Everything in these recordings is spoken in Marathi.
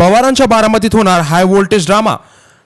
पवारांच्या बारामतीत होणार हाय व्होल्टेज ड्रामा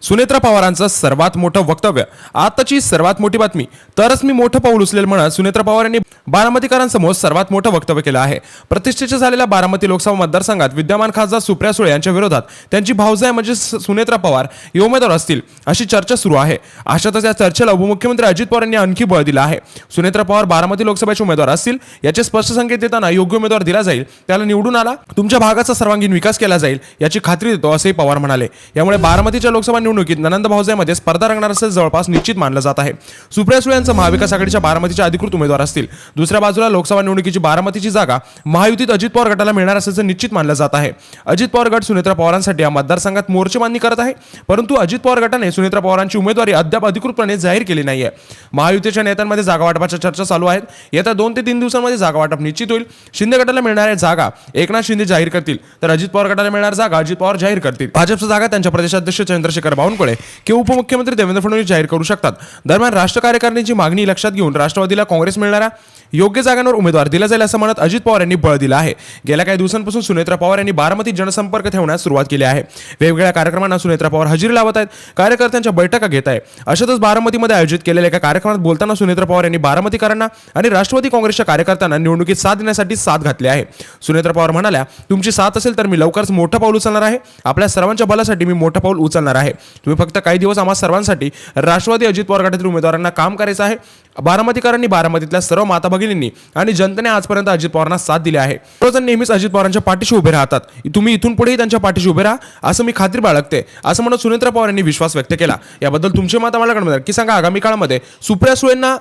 सुनेत्रा पवारांचं सर्वात मोठं वक्तव्य. आताची सर्वात मोठी बातमी. तरच मी मोठं पाऊल उचलेल म्हणत सुनेत्रा पवार यांनी बारामतीकरांसमोर सर्वात मोठं वक्तव्य केलं आहे. प्रतिष्ठेच्या झालेल्या बारामती लोकसभा मतदारसंघात विद्यमान खासदार सुप्रिया सुळे यांच्या विरोधात त्यांची भावजाय म्हणजे सुनेत्रा पवार हे उमेदवार असतील अशी चर्चा सुरू आहे. अशातच या चर्चेला उपमुख्यमंत्री अजित पवार यांनी आणखी बळ दिलं आहे. सुनेत्रा पवार बारामती लोकसभेचे उमेदवार असतील याचे स्पष्ट संकेत देताना योग्य उमेदवार दिला जाईल त्याला निवडून आला तुमच्या भागाचा सर्वांगीण विकास केला जाईल याची खात्री देतो असंही पवार म्हणाले. यामुळे बारामतीच्या लोकसभा निवडणुकीत नंद भाऊजाईमध्ये स्पर्धा रंगणार असं जवळपास निश्चित मानलं जात आहे. सुप्रिया सुळे यांचं महाविकास आघाडीच्या बारामतीच्या अधिकृत उमेदवार असतील. दुसऱ्या बाजूला लोकसभा निवडणुकीची बारामतीची जागा महायुतीत अजित पवार गटाला मिळणार असल्याचं निश्चित मानलं जात आहे. अजित पवार गट सुनेत्रा पवारांसाठी या मतदारसंघात मोर्चेबांधणी करत आहे. परंतु अजित पवार गटाने सुनेत्रा पवारांची उमेदवारी अद्याप अधिकृतपणे जाहीर केली नाहीये. महायुतीच्या नेत्यांमध्ये जागा वाटपाच्या चर्चा चालू आहेत. येत्या दोन ते तीन दिवसांमध्ये जागा वाटप निश्चित होईल. शिंदे गटाला मिळणाऱ्या जागा एकनाथ शिंदे जाहीर करतील. तर अजित पवार गटाला मिळणार जागा अजित पवार जाहीर करतील. भाजपच्या जागा त्यांच्या प्रदेशाध्यक्ष चंद्रशेखर बावनकुळे किंवा उपमुख्यमंत्री देवेंद्र फडणवीस जाहीर करू शकतात. दरम्यान राष्ट्र कार्यकारिणीची मागणी लक्षात घेऊन राष्ट्रवादीला काँग्रेस मिळणारा योग्य जागांवर उमेदवार दिला जाईल असं म्हणत अजित पवार यांनी बळ दिलं आहे. गेल्या काही दिवसांपासून सुनेत्रा पवार यांनी बारामतीत जनसंपर्क ठेवण्यास सुरुवात केली आहे. वेगवेगळ्या कार्यक्रमांना सुनेत्रा पवार हजेरी लावत आहेत. कार्यकर्त्यांच्या बैठका घेत आहे. अशातच बारामतीमध्ये आयोजित केलेल्या एका कार्यक्रमात बोलताना सुनेत्रा पवार यांनी बारामतीकरांना आणि राष्ट्रवादी काँग्रेसच्या कार्यकर्त्यांना निवडणुकीत साथ देण्यासाठी साथ घातली आहे. सुनेत्रा पवार म्हणाल्या तुमची साथ असेल तर मी लवकरच मोठं पाऊल उचलणार आहे. आपल्या सर्वांच्या बलासाठी मी मोठं पाऊल उचलणार आहे. तुम्ही फक्त काही दिवस आम्हा सर्वांसाठी राष्ट्रवादी अजित पवार गटातील उमेदवारांना काम करायचं आहे. बारामतीकरांनी बारामतीतल्या सर्व माता भगिनींनी आणि जनतेने आजपर्यंत अजित पवारांना साथ दिली आहे. सर्वजण नेहमीच अजित पवारांच्या पाठीशी उभे राहतात. तुम्ही इथून पुढेही त्यांच्या पाठीशी उभे राहा असं मी खात्री बाळगते असं म्हणत सुनेत्रा पवार यांनी विश्वास व्यक्त केला. याबद्दल तुमचे मत आम्हाला कळणार. की सांगा आगामी काळामध्ये सुप्रिया सुळेंना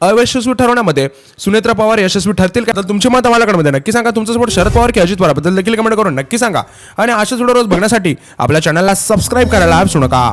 अयशस्वी ठरवण्यामध्ये सुनेत्रा पवार यशस्वी ठरतील का? तर तुमचे मत आम्हाला कळमध्ये नक्की सांगा. तुमचं सपोर्ट शरद पवार की अजित पवारबद्दल देखील कमेंट करून नक्की सांगा. आणि अशाच व्हिडिओ रोज बघण्यासाठी आपल्या चॅनलला सबस्क्राईब करायला विसरू नका.